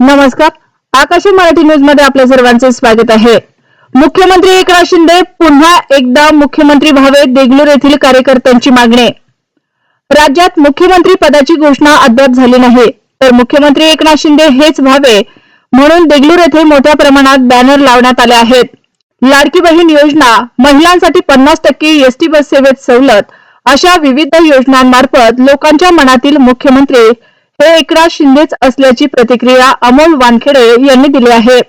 नमस्कार. आकाशी मराठी न्यूजमध्ये आपल्या सर्वांचे स्वागत आहे. मुख्यमंत्री एकनाथ शिंदे पुन्हा एकदा मुख्यमंत्री व्हावे देगलूर येथील कार्यकर्त्यांची मागणी. राज्यात मुख्यमंत्री पदाची घोषणा अद्याप झाली नाही तर मुख्यमंत्री एकनाथ शिंदे हेच व्हावे म्हणून देगलूर येथे मोठ्या प्रमाणात बॅनर लावण्यात आले आहेत. लाडकी बहीण योजना महिलांसाठी पन्नास टक्के एसटी बस सेवेत सवलत अशा विविध योजनांमार्फत लोकांच्या मनातील मुख्यमंत्री हे एकनाथ शिंदेच असल्याची प्रतिक्रिया अमोल वानखेडे यांनी दिली आहे.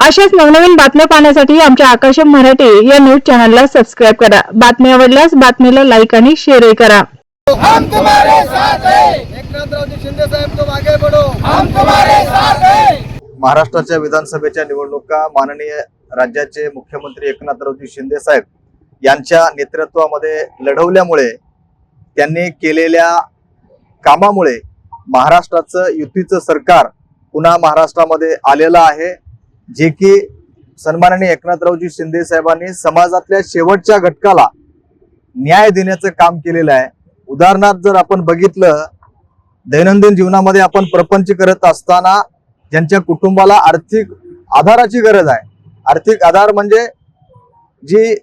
अशाच नवनवीन बातम्या पाहण्यासाठी आमच्या आकाशम मराठी या न्यूज चॅनलला सबस्क्राईब करा. बातमी आवडल्यास बातमीला लाईक आणि शेअरही करा. हम तुम्हारे साथ हैं! एकनाथरावजी शिंदे साहेब तुम आगे बढ़ो हम तुम्हारे साथ हैं! महाराष्ट्राच्या विधानसभेच्या निवडणुका माननीय राज्याचे मुख्यमंत्री एकनाथरावजी शिंदे साहेब यांच्या नेतृत्वामध्ये लढवल्यामुळे त्यांनी केलेल्या कामामुळे महाराष्ट्राचं युतीचं सरकार पुन्हा महाराष्ट्रामध्ये आलेलं आहे जे की सन्माननीय एकनाथरावजी शिंदे साहेबांनी समाजातल्या शेवटच्या घटकाला न्याय देण्याचं काम केलेलं आहे. उदाहरणार्थ जर आपण बघितलं दैनंदिन जीवनामध्ये आपण प्रपंच करत असताना ज्यांच्या कुटुंबाला आर्थिक आधाराची गरज आहे. आर्थिक आधार म्हणजे जी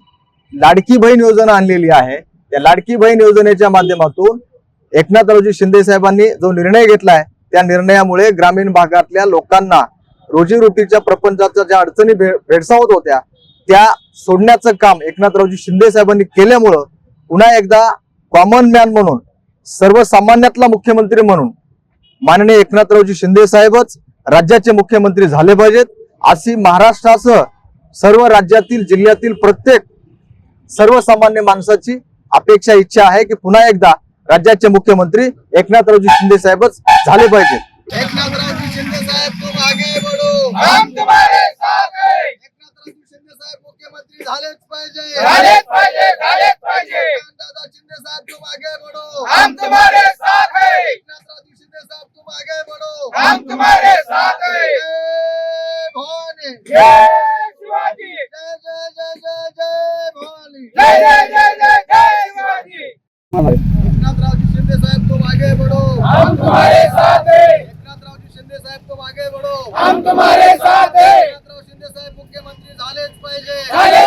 लाडकी बहीण योजना आणलेली आहे त्या लाडकी बहीण योजनेच्या माध्यमातून एकनाथरावजी शिंदे साहेबांनी जो निर्णय घेतलाय त्या निर्णयामुळे ग्रामीण भागातल्या लोकांना रोजीरोटीच्या प्रपंचाच्या ज्या अडचणी भे भेडसावत होत्या त्या सोडण्याचं काम एकनाथरावजी शिंदे साहेबांनी केल्यामुळं पुन्हा एकदा कॉमन मॅन म्हणून सर्वसामान्यातला मुख्यमंत्री म्हणून माननीय एकनाथरावजी शिंदे साहेबच राज्याचे मुख्यमंत्री झाले पाहिजेत. अशी महाराष्ट्रासह सर्व राज्यातील जिल्ह्यातील प्रत्येक सर्वसामान्य माणसाची अपेक्षा इच्छा आहे की पुन्हा एकदा राज्याचे मुख्यमंत्री एकनाथरावजी शिंदे साहेबच झाले पाहिजेत एकनाथरावजी शिंदे साहेब तुम आगे बढ़ो हम तुम्हारे साथ हैं. एकनाथरावजी शिंदे साहेब मुख्यमंत्री झालेच पाहिजे. झालेच पाहिजे झालेच पाहिजे. दादा शिंदे साहेब तुम आगे बढ़ो हम तुम्हारे साथ हैं. एकनाथरावजी शिंदे साहेब तुम आगे बढ़ो हम तुम्हारे साथ हैं. जय भवानी. जय शिवाजी. जय जय जय जय जय भवानी. जय जय जय जय जय शिवाजी. हम तुम्हारे साथ है शिंदे साहेब मुख्यमंत्री झालेच पाहिजे